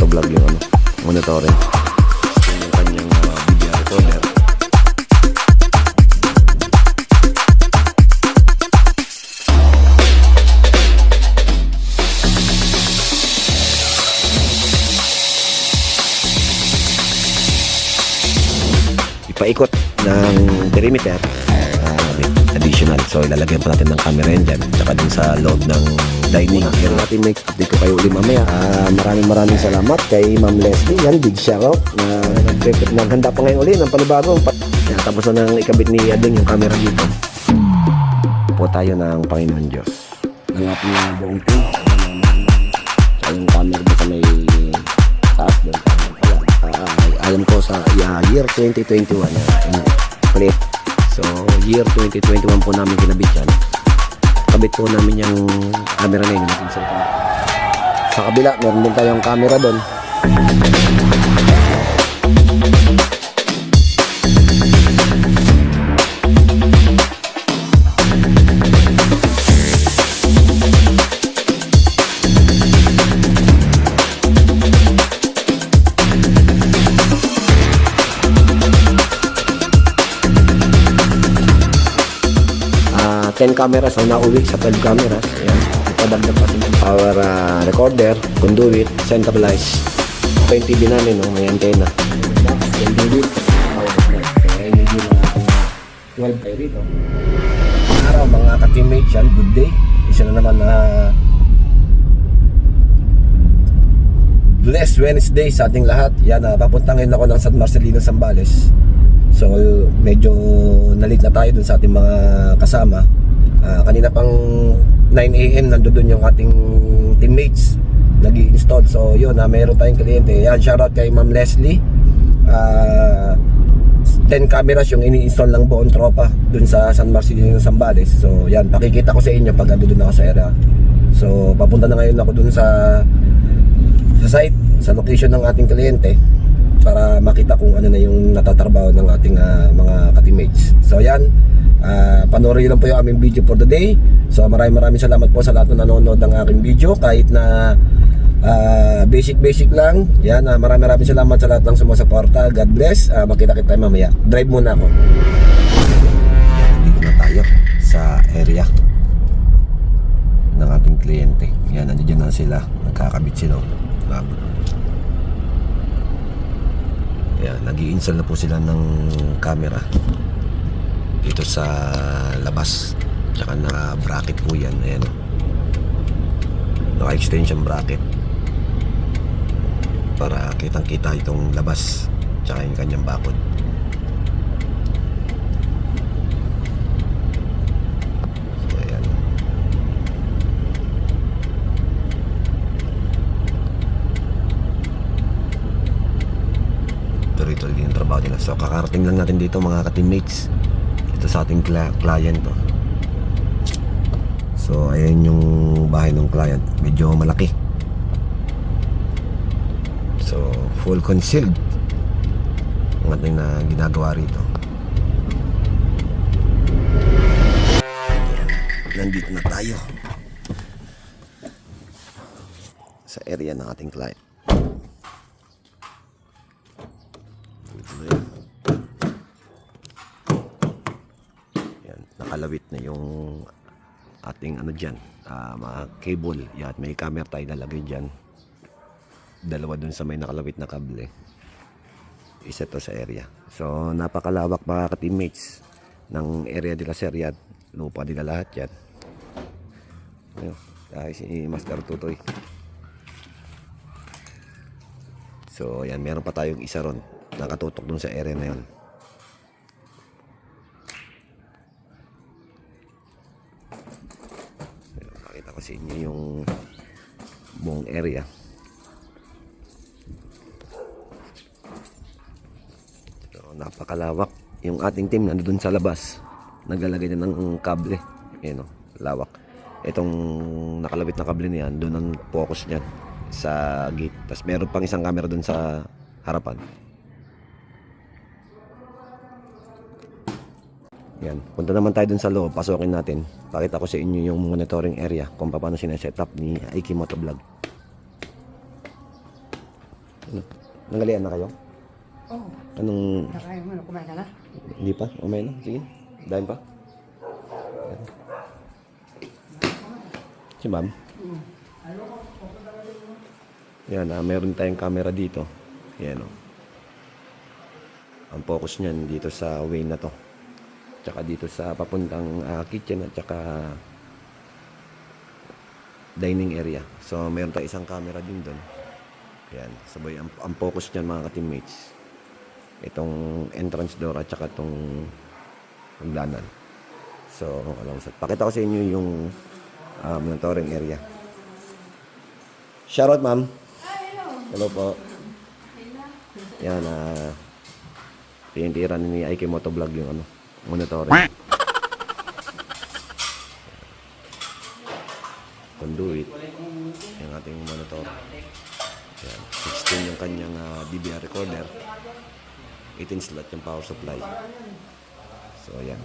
Motovlog yung ano, monitoring. Yung kanyang uh, video recorder. ipaikot ng perimeter uh, additional so ilalagyan pa natin ng camera yan dyan tsaka dun sa loob ng dining. Pero natin may update ko kayo uli mamaya. Ah, maraming maraming salamat kay Ma'am Leslie. Yan big shoutout na nag- naghanda pa ngayon uli ng panibagong pa- Yan, tapos na nang ikabit ni Ading yung camera dito. Po tayo ng Panginoon Diyos. Ng ating uh, buong team. Tsaka yung camera sa may taas doon. Ah, alam ko sa yeah, year 2021 uh, ulit so year 2021 po namin kinabit yan kabit po namin yung camera na yun natin sa kabila meron din tayong camera doon cameras ang nauwi sa 12 cameras. Ayan. Ipadagdag pa ng power ah, recorder, conduit, centralized. Ito yung TV namin, no? may antena. Conduit, power LED na natin 12 kayo rito. Araw mga ka-teammates yan, good day. Isa na naman na Blessed Wednesday sa ating lahat. Yan, uh, papunta ngayon ako ng San Marcelino, Zambales. So, medyo nalit na tayo dun sa ating mga kasama. Ah, kanina pang 9 a.m. nandoon dun yung ating teammates nag install So, yun, na meron tayong kliyente. Yan, shoutout kay Ma'am Leslie. Ah, 10 cameras yung ini-install ng buong tropa dun sa San Marcelino, Zambales. So, yan, pakikita ko sa inyo pag nandun ako sa area. So, papunta na ngayon ako dun sa sa site, sa location ng ating kliyente para makita kung ano na yung natatrabaho ng ating ah, mga ka-teammates. So yan, uh, panoorin lang po yung aming video for the day. So maraming maraming salamat po sa lahat na nanonood ng aking video kahit na ah, basic basic lang. Yan, uh, maraming maraming salamat sa lahat ng sumusuporta. God bless. Ah, makita-kita tayo mamaya. Drive muna ako. Dito na tayo sa area ng ating kliyente. Yan, nandiyan na sila. Nagkakabit sila. Yan, nag install na po sila ng camera dito sa labas. Tsaka na bracket po yan. Ayan. Naka extension bracket para kitang kita itong labas tsaka yung kanyang bakod. So, ayan. tuloy-tuloy din yung trabaho nila. So, kakarating lang natin dito mga ka-teammates. Sa ating cli- client to. So, ayan yung bahay ng client. Medyo malaki. So, full concealed. Ang ating na ginagawa rito. Ayan. Nandito na tayo. Sa area ng ating client. Ito na yun. Yan, nakalawit na yung ating ano dyan, ah, mga cable. Yan, may camera tayo lalagay dyan. Dalawa dun sa may nakalawit na kable. Isa to sa area. So, napakalawak mga ka-teammates ng area nila Sir Riyad. Lupa nila lahat yan. Ayun, dahil si Master Tutoy. So, yan, meron pa tayong isa ron. Nakatutok dun sa area na yun. Ayun, Pakita ko sa inyo yung buong area. So, napakalawak. Yung ating team nandun sa labas. Naglalagay na ng kable. Ayan o, lawak. Itong nakalabit na kable na yan, doon ang focus niyan sa gate. Tapos meron pang isang camera doon sa harapan. Yan. Punta naman tayo dun sa loob. Pasokin natin. Pakita ko sa inyo yung monitoring area kung paano sineset up ni Aiki Motovlog. Ano? Nangalian na kayo? Oo. Anong... Nakain mo na, kumain ka na? Hindi pa? Umay na? Sige. Dahil pa? Si ma'am? Yan, ah, meron tayong camera dito. Yan, oh. Ang focus niyan dito sa way na to. Tsaka dito sa papuntang ah, kitchen at tsaka dining area. So, meron tayong isang camera din doon. Yan. Sabay, ang, ang focus niyan mga ka-teammates. Itong entrance door at tsaka itong hagdanan. So, alam sa Pakita ko sa inyo yung um, monitoring area. Shoutout, ma'am. Hello po. Yan, ah, tinitira ni IK Motovlog yung ano, monitoring. Conduit. Yung ating monitor. Yan. 16 yung kanyang ah, DVR recorder. 18 slot yung power supply. So, yan.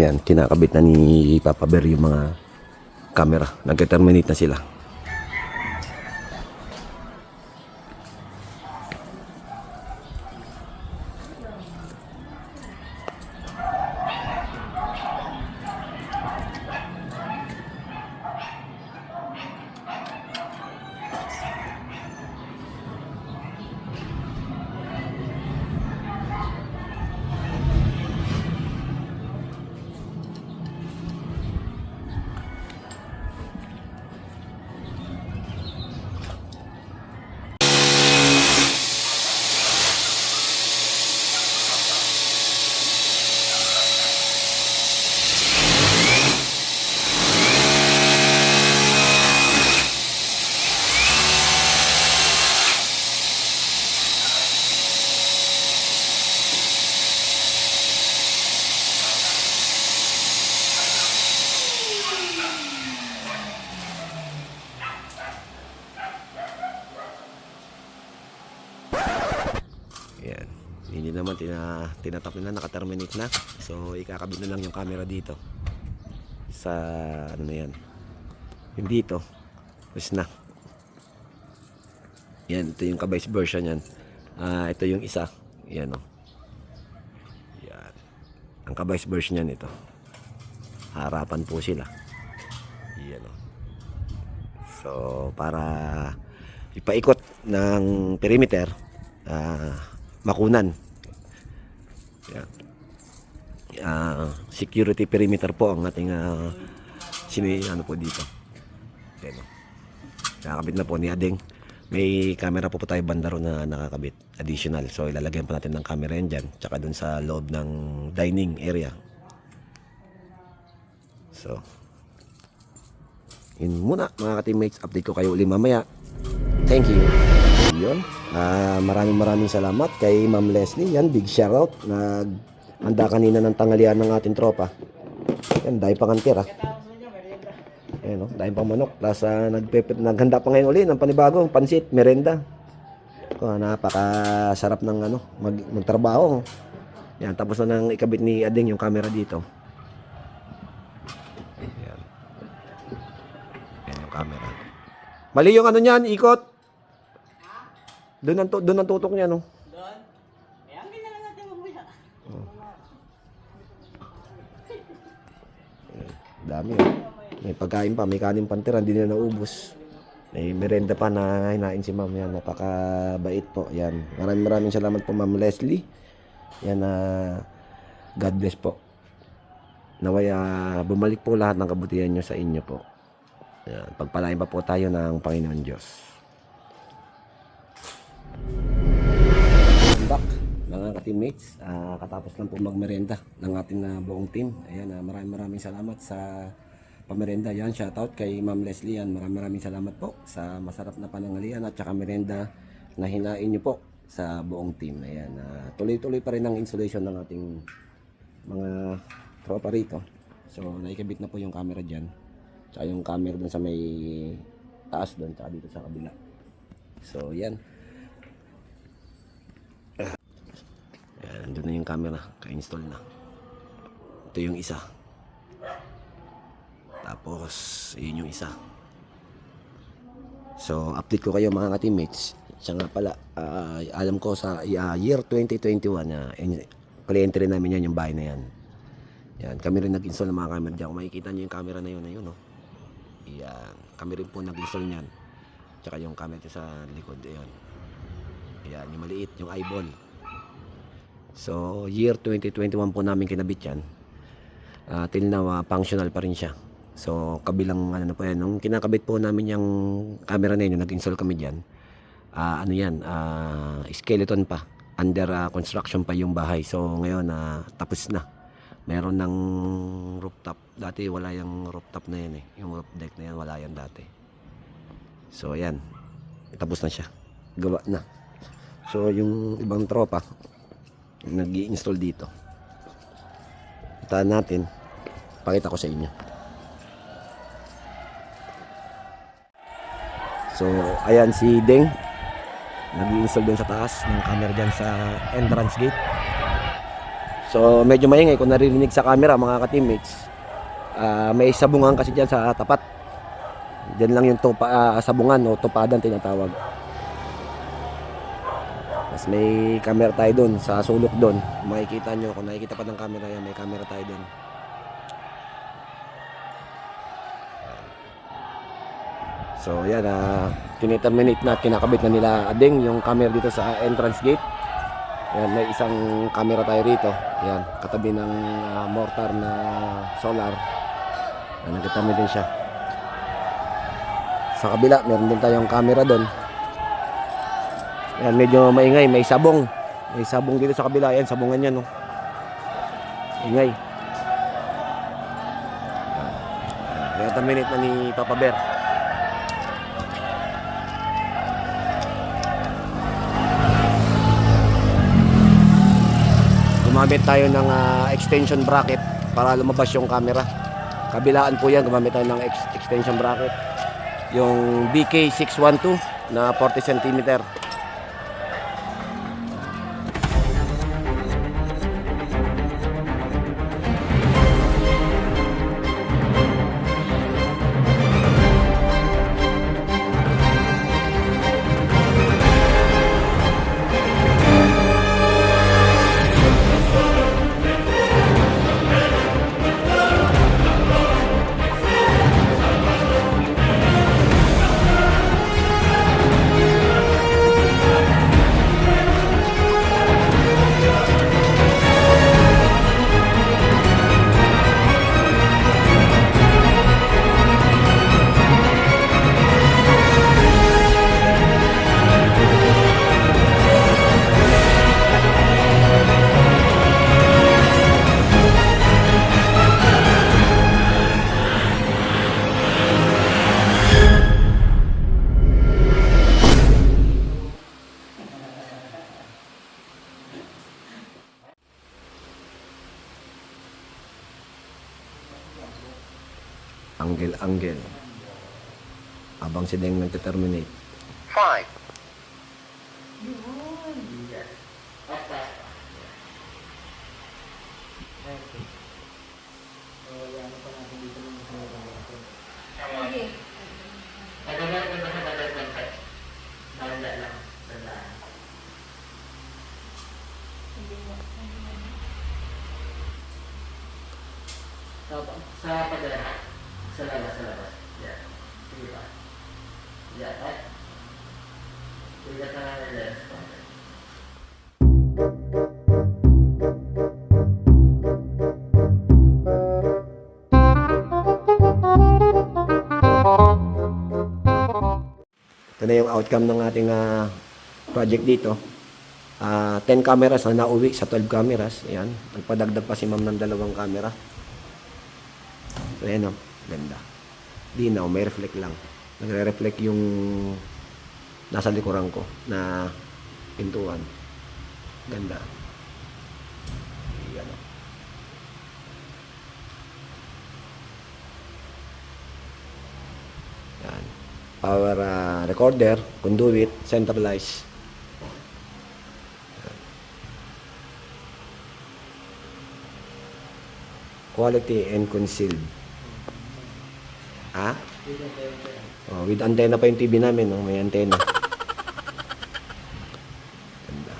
Yan, kinakabit na ni Papa Bear yung mga camera. Nag-terminate na sila. Tina, tinatap na, naka-terminate na. So, ikakabit na lang yung camera dito. Sa, ano na yan. Yung dito. Tapos na. Yan, ito yung ka-vice version yan. Ah, ito yung isa. Yan, oh. Yan. Ang ka-vice version yan ito. Harapan po sila. Yan, oh. So, para ipaikot ng perimeter, ah, makunan. Ah, security perimeter po ang ating ah, sini ano po dito. Yan. oh. Nakakabit na po ni Ading. May camera po po tayo banda ron na nakakabit. Additional. So ilalagyan pa natin ng camera yan dyan. Tsaka dun sa loob ng dining area. So, yun muna mga ka-teammates. Update ko kayo uli mamaya. Thank you. Yun. Ah, maraming maraming salamat kay Ma'am Leslie. Yan, big shoutout. Nag handa kanina ng tanghalian ng ating tropa. Yan, dahil pang antira. Ayan, oh, dahil pang manok. Tapos ah, nagpe- naghanda pa ngayon uli ng panibagong pansit, merenda. Oh, napakasarap ng ano, mag, magtrabaho. Yan, tapos na nang ikabit ni Ading yung camera dito. Yan. Yan yung camera. Mali yung ano niyan, ikot. Doon ang, doon ang tutok niya, no? Doon? Eh, ang na lang natin mamaya. Dami, oh. May pagkain pa, may kanin pantira, hindi nila naubos. May merenda pa na hinain si ma'am. Yan, napakabait po. Yan. Maraming maraming salamat po, ma'am Leslie. Yan, ah, God bless po. Naway, ah, bumalik po lahat ng kabutihan nyo sa inyo po. Yan, pagpalain pa po tayo ng Panginoon Diyos. Ka-teammates. Ah, katapos lang po magmerenda ng ating ah, buong team. Ayan, ah, maraming maraming salamat sa pamerenda. Yan, shoutout kay Ma'am Leslie. Yan, maraming maraming salamat po sa masarap na panangalian at saka merenda na hinain niyo po sa buong team. Ayan, ah, tuloy-tuloy pa rin ang installation ng ating mga tropa rito. So, naikabit na po yung camera dyan. Tsaka yung camera dun sa may taas dun, tsaka dito sa kabila. So, yan. Ah. Yan, nandun na yung camera. Ka-install na. Ito yung isa. Tapos, yun yung isa. So, update ko kayo mga ka-teammates. Siya nga pala, ah, alam ko sa ah, year 2021 na uh, kliyente rin namin yan, yung bahay na yan. Yan, kami rin nag-install ng mga camera dyan. Kung makikita nyo yung camera na yun, ayun, no? Yan, kami rin po nag-install niyan. Tsaka yung camera sa likod, ayun. Yan, yung maliit, yung eyeball. So, year 2021 po namin kinabit yan. Ah, till now, ah, functional pa rin siya. So, kabilang ano po yan. Nung kinakabit po namin yung camera na yun, nag-install kami dyan, ah, ano yan, ah, skeleton pa. Under ah, construction pa yung bahay. So, ngayon, ah, tapos na. Meron ng rooftop. Dati wala yung rooftop na yan eh. Yung roof deck na yan, wala yan dati. So, ayan. Tapos na siya. Gawa na. So, yung ibang tropa, nag install dito. Puntahan natin. Pakita ko sa inyo. So, ayan si Deng. Nag-install din sa taas ng camera dyan sa entrance gate. So, medyo maingay kung naririnig sa camera mga ka-teammates. Ah, may sabungan kasi dyan sa tapat. Diyan lang yung tupa, ah, sabungan o tupadan tinatawag. Tapos may camera tayo doon sa sulok doon. Makikita nyo kung nakikita pa ng camera yan, may camera tayo doon. So yan, uh, tiniterminate na, kinakabit na nila Ading yung camera dito sa entrance gate. Yan, may isang camera tayo rito. Yan, katabi ng ah, mortar na solar. Yan, nagkatabi din siya. Sa kabila, meron din tayong camera doon. Yan, medyo maingay, may sabong. May sabong dito sa kabila. Yan, sabungan yan, no. Ingay. Kaya terminate na ni Papa Bear. Gumamit tayo ng ah, extension bracket para lumabas yung camera. Kabilaan po yan, gumamit tayo ng ex- extension bracket. Yung BK612 na 40 cm. Angle-angle. Habang si Deng nagte-terminate. Five. Sa, sa padala. Sa labas, sa labas. Yan. Sige ba? Yan. Sige ka na ng lens. Ito na yung outcome ng ating ah, project dito. Ah, 10 cameras na nauwi sa 12 cameras. Ayan. Nagpadagdag pa si ma'am ng dalawang camera. So, ayan o. Ganda. Dinaw, may reflect lang. Nagre-reflect yung nasa likuran ko na pintuan. Ganda. Ayan o. Yan. power ah, recorder, conduit, centralized. Quality and concealed. Ha? Oh, with antenna pa yung TV namin, no? may antenna. Ganda.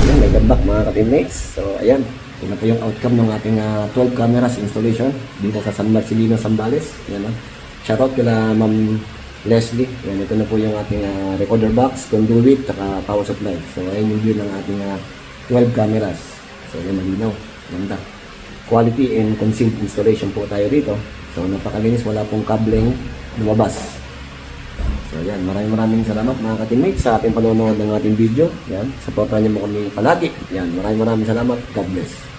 Ayan, may gambak mga ka-teammates. So, ayan. Ito na po yung outcome ng ating ah, 12 cameras installation dito sa San Marcelino, Zambales. Ayan, ah. Shoutout kila Ma'am Leslie. Ayan, ito na po yung ating ah, recorder box, conduit, saka power supply. So, ayan yung view ng ating ah, 12 cameras. So, ayan, malinaw. Ganda. Quality and concealed installation po tayo rito. So, napakalinis. Wala pong kableng lumabas. So yan, maraming maraming salamat mga ka-teammates sa ating panonood ng ating video. Yan, supportan niyo mo kami palagi. Yan, maraming maraming salamat. God bless.